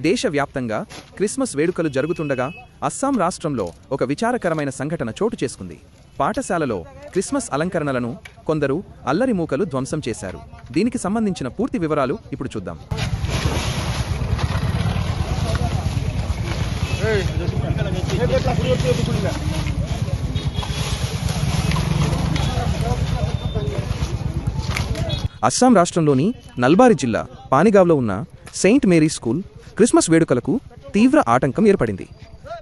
దేశవ్యాప్తంగా క్రిస్మస్ వేడుకలు జరుగుతుండగా అస్సాం రాష్ట్రంలో ఒక విచారకరమైన సంఘటన చోటు చేసుకుంది పాఠశాలలో క్రిస్మస్ అలంకరణలను కొందరు అల్లరి మూకలు ధ్వంసం చేశారు దీనికి సంబంధించిన పూర్తి వివరాలు ఇప్పుడు చూద్దాం అస్సాం రాష్ట్రంలోని నల్బారి జిల్లా పానిగావ్లో ఉన్న సెయింట్ మేరీ స్కూల్ క్రిస్మస్ వేడుకలకు తీవ్ర ఆటంకం ఏర్పడింది.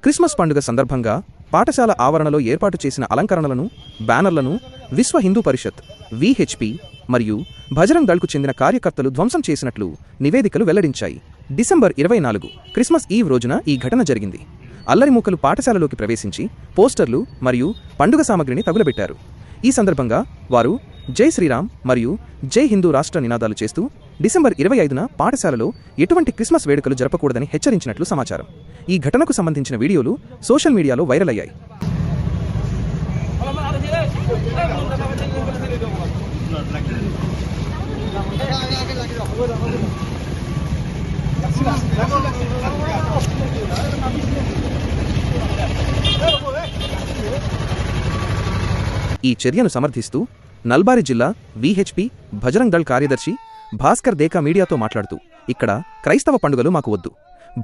క్రిస్మస్ పండుగ సందర్భంగా పాఠశాల ఆవరణలో ఏర్పాటు చేసిన అలంకరణలను బ్యానర్లను విశ్వ హిందూ పరిషత్ విహెచ్పి మరియు భజరంగ్ దళ్కు చెందిన కార్యకర్తలు ధ్వంసం చేసినట్లు నివేదికలు వెల్లడించాయి. డిసెంబర్ ఇరవై నాలుగు క్రిస్మస్ ఈవ్ రోజున ఈ ఘటన జరిగింది. అల్లరిమూకలు పాఠశాలలోకి ప్రవేశించి పోస్టర్లు మరియు పండుగ సామగ్రిని తగులబెట్టారు. ఈ సందర్భంగా వారు జై శ్రీరామ్ మరియు జై హిందూ రాష్ట్ర నినాదాలు చేస్తూ డిసెంబర్ ఇరవై ఐదున పాఠశాలలో ఎటువంటి క్రిస్మస్ వేడుకలు జరపకూడదని హెచ్చరించినట్లు సమాచారం. ఈ ఘటనకు సంబంధించిన వీడియోలు సోషల్ మీడియాలో వైరల్ అయ్యాయి. ఈ చర్యను సమర్థిస్తూ నల్బారి జిల్లా విహెచ్పి భజరంగ్ దళ్ కార్యదర్శి భాస్కర్ దేకా మీడియాతో మాట్లాడుతూ ఇక్కడ క్రైస్తవ పండుగలు మాకు వద్దు.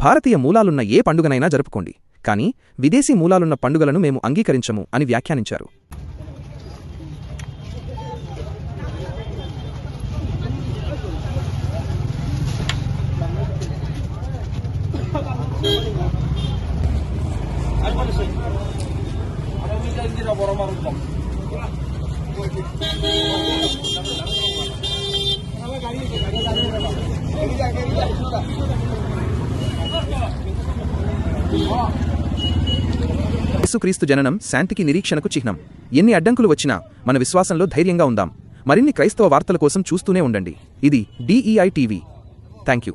భారతీయ మూలాలున్న ఏ పండుగనైనా జరుపుకోండి. కానీ విదేశీ మూలాలున్న పండుగలను మేము అంగీకరించము అని వ్యాఖ్యానించారు. యేసుక్రీస్తు జననం శాంతికి నిరీక్షణకు చిహ్నం. ఎన్ని అడ్డంకులు వచ్చినా మన విశ్వాసంలో ధైర్యంగా ఉందాం. మరిన్ని క్రైస్తవ వార్తల కోసం చూస్తూనే ఉండండి. ఇది DEI TV thank you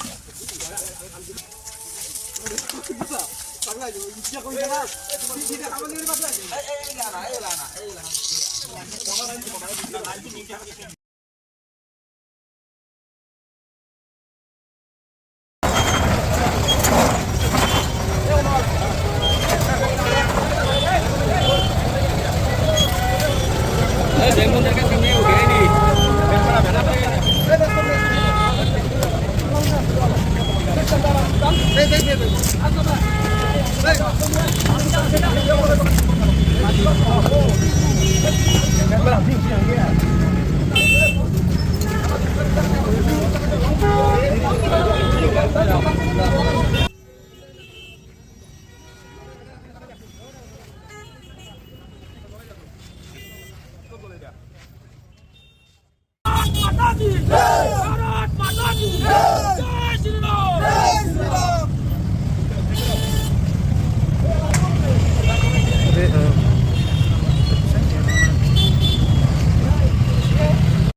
Vem, vem, vem, vem. Thank you.